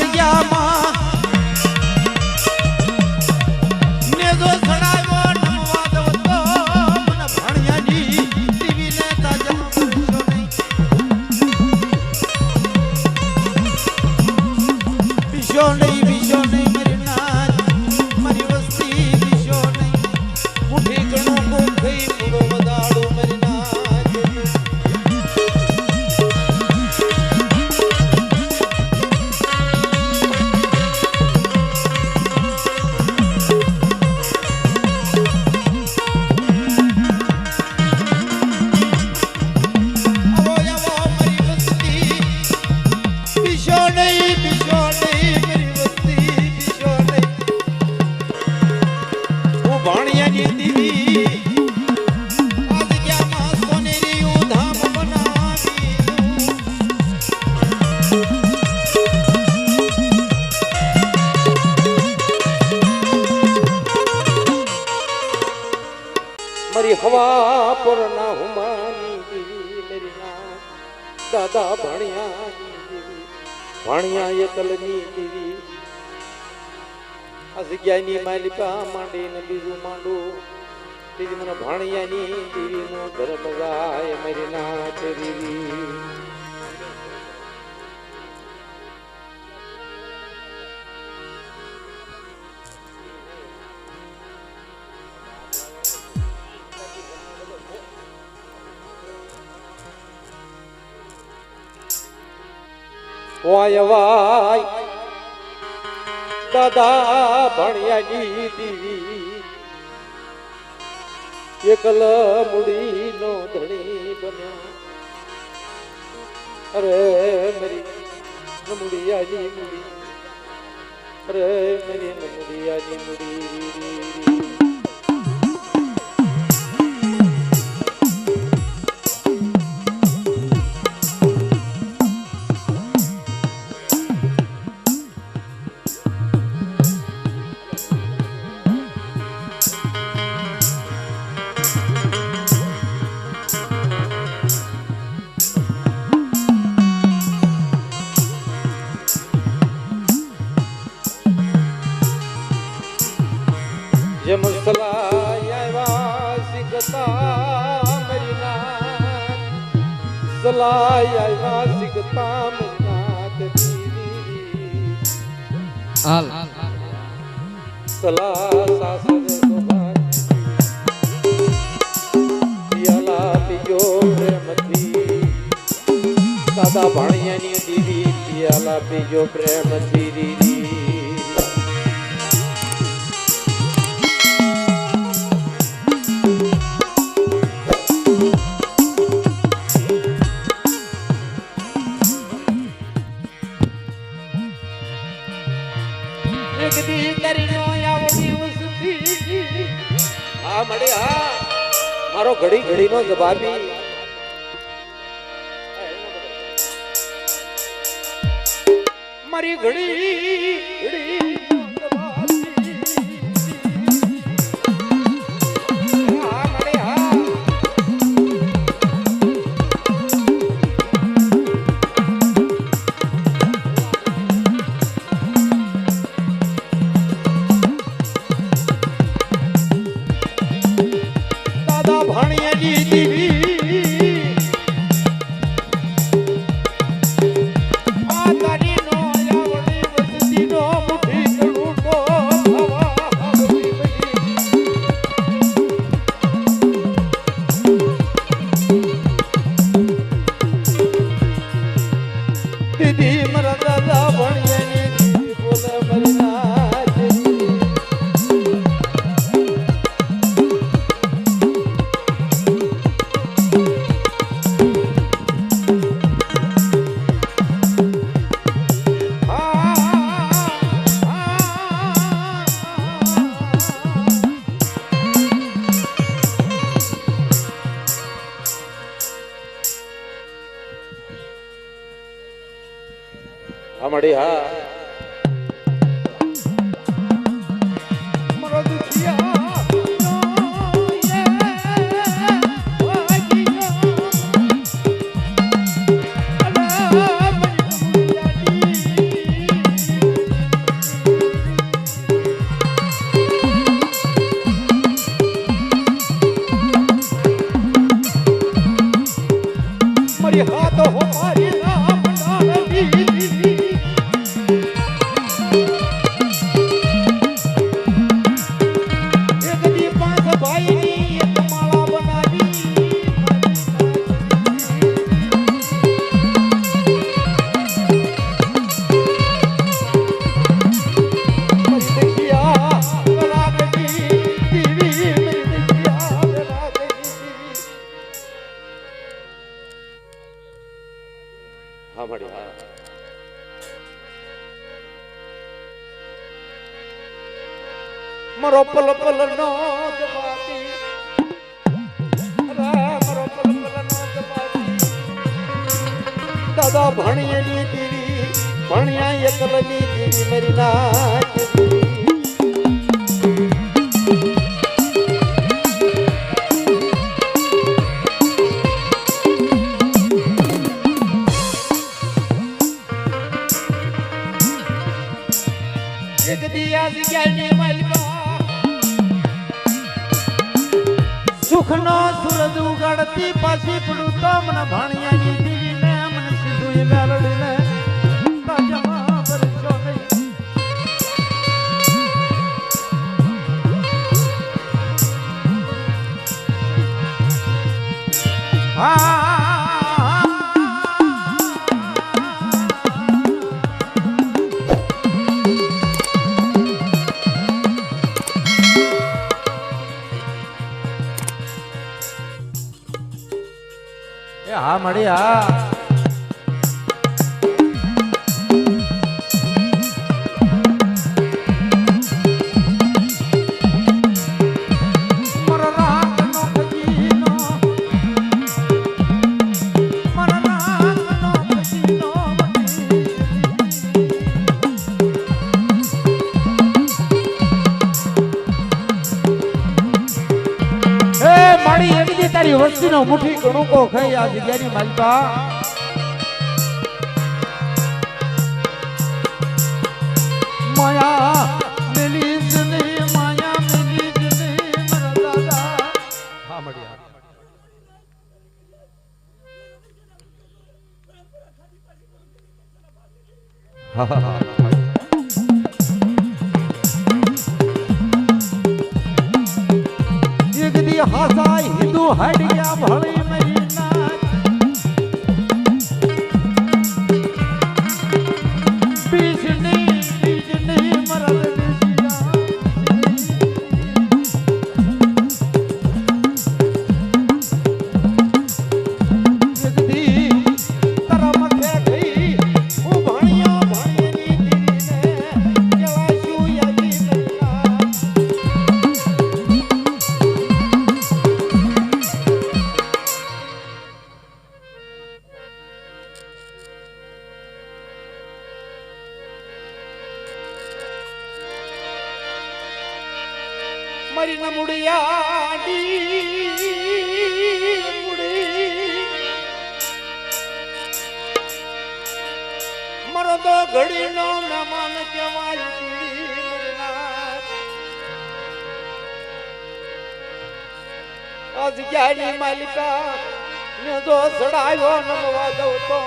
ગયા મારી હવા પર ના હુમાની મેરી ના દાદા ભણિયાની દેવી એ એકલની દીવી આ જગ્યાની માલિકા માંડીને બીજું માંડું. બીજી મને ભણિયાની દેવીનો ધર્મ ગાય મેરી નાથ દેવી વાય વાય. દાદા ભણ્યાની દીવી. એકલ મુડી નો ધણી બન્યો. અરે મેરી નમુડિયાની મુડી. અરે મેરી નમુડિયાની મુડી. હાલ. સલા સાસરે સોભાન પિયાલા પીજો પ્રેમથી દાદા ભાણિયાની દીવી પિયાલા પીજો પ્રેમથી હા મળે મારો ઘડી ઘડીનો જવાબી મારી ઘડી ઘડીનો દાદા સુખનો સુરજ ઉગાડતી પાછી પડું તો મને ભણિયાની દીવીને મને સીધું એ મેલડીને Ah હા મળી તારી વસ્તીનો મુઠી કણુકો ખાઈ આ જગ્યાની માલિકા. માયા મેલી જ નહીં માયા મારા દી હાસા મુડિયાડી મુડી મરો તો ઘડીનો મહેમાન કહેવાય મરીના. માલિકા ને જો સડાયો નમવા તો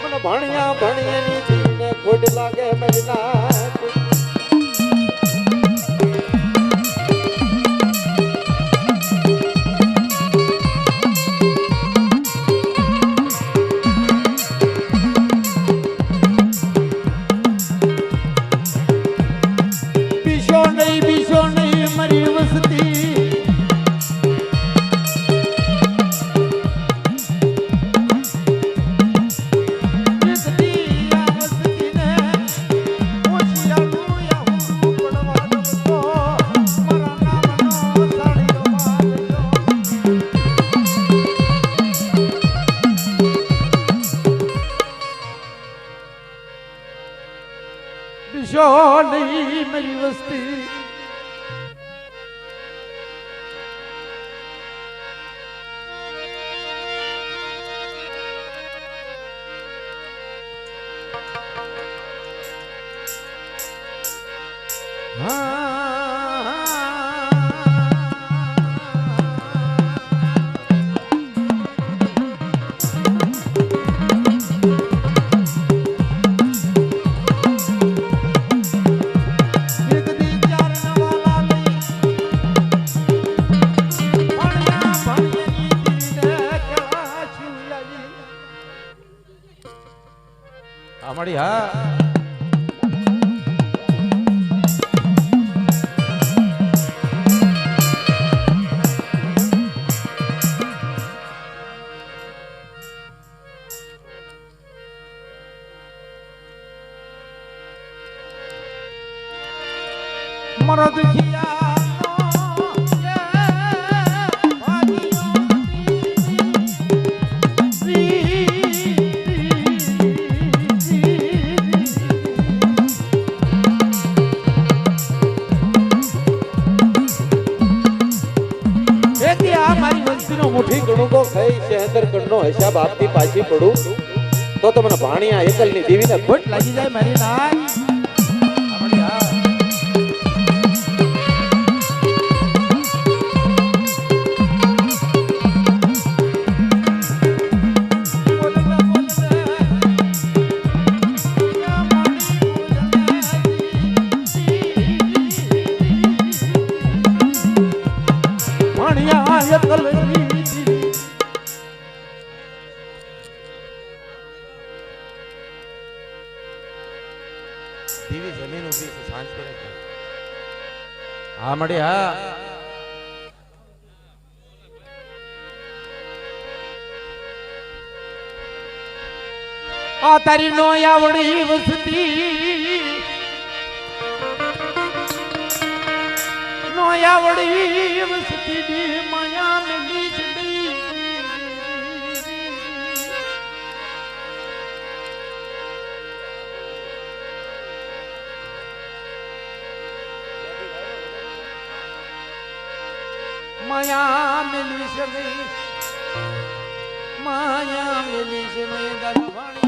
મને ભણ્યા ભણ્યાની દીને ખોટ લાગે મરીના મારી વંશીનો મુઠ્ઠી ગણુકો ખાઈ શહેદર કણનો હિસાબ આપતી પાછી પડું. તો તમને ભાણિયા એકલની દેવીને ખોટ લાગી જાય, મારી નાય. શાંતિ હા મળી હા. આ તારી નો આવડી વસતી. નો આવડી વસતી માયા ને માયા મિલી છે માયા મિલી છે નહીં દરવાણિયાજી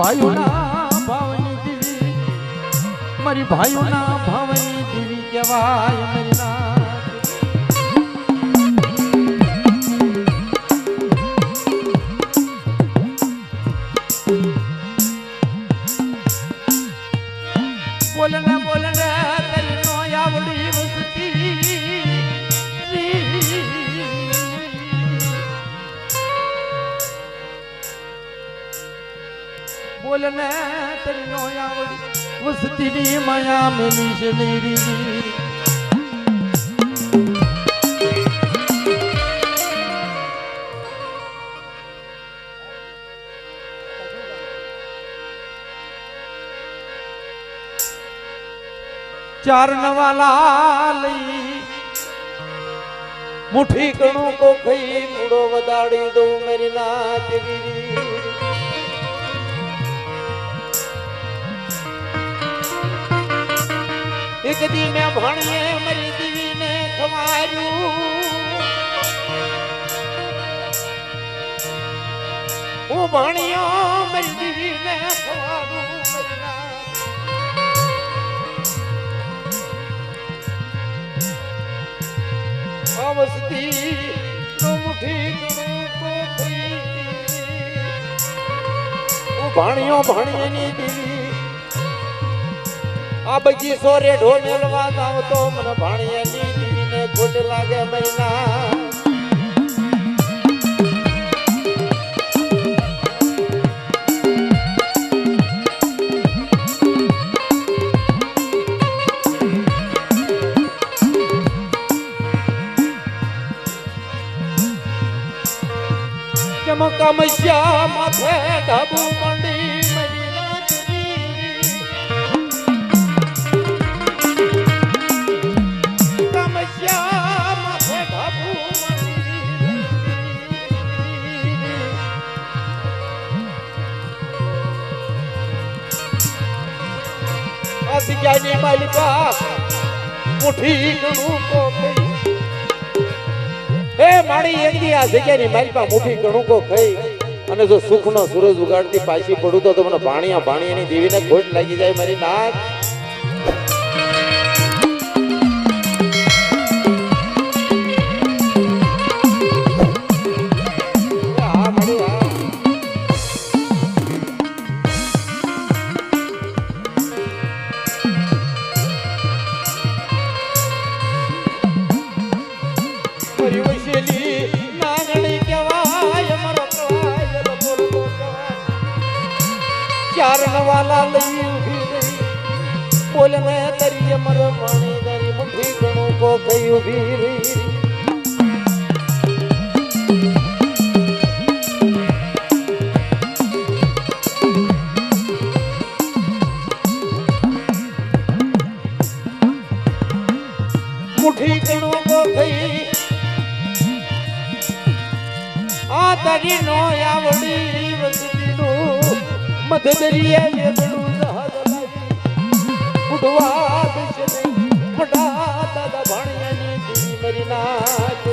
ભાઈઓના ભાવની દીવી મારી ભાઈઓના ભાવની દીવી કહેવાય મારી ને તારી નો આવડી. વસતી ની માયા મેલી છે લીરી ચાર નવા લાલી મુઠી કણું કો કઈ મૂડો વધાડી દઉં મેરી નાથ ગીરી એક દી મેં ભણીએ મરી દીવીને ખવાર્યું હું ભણ્યો મરી દીવીને ખવારું અવસ્તી મુઠી ભણ્યો, ભણીએની દીવી આ બગી સોરે ઢો મેલવા જાવ તો મને ભાણિયાની દીવીને ખોટ લાગે મહિના ચમકમસ્યા માથે ઢબુ આ માલિકા મુઠી ગણું કઈ હે માણી એક આ જગ્યાની માલિકા મુઠી મુઠ્ઠી કો ખાઈ અને જો સુખનો સૂરજ ઉગાડતી પાછી પડું તો મને ભાણિયા ભાણિયાની દેવીને ખોટ લાગી જાય મારી નાક ને દરિય મર માણી તારી મુઠ્ઠી ઘણું કો કઈ ઊભી મુઠી મુઠ્ઠી કો કઈ આ તારી નો આવડી વસતીનું. મધદરિયે વેગળું જહાજ લાવી ઉડવા દેશે નહીં મોટા દાદા ભાણિયાની દીવી મરી નાચ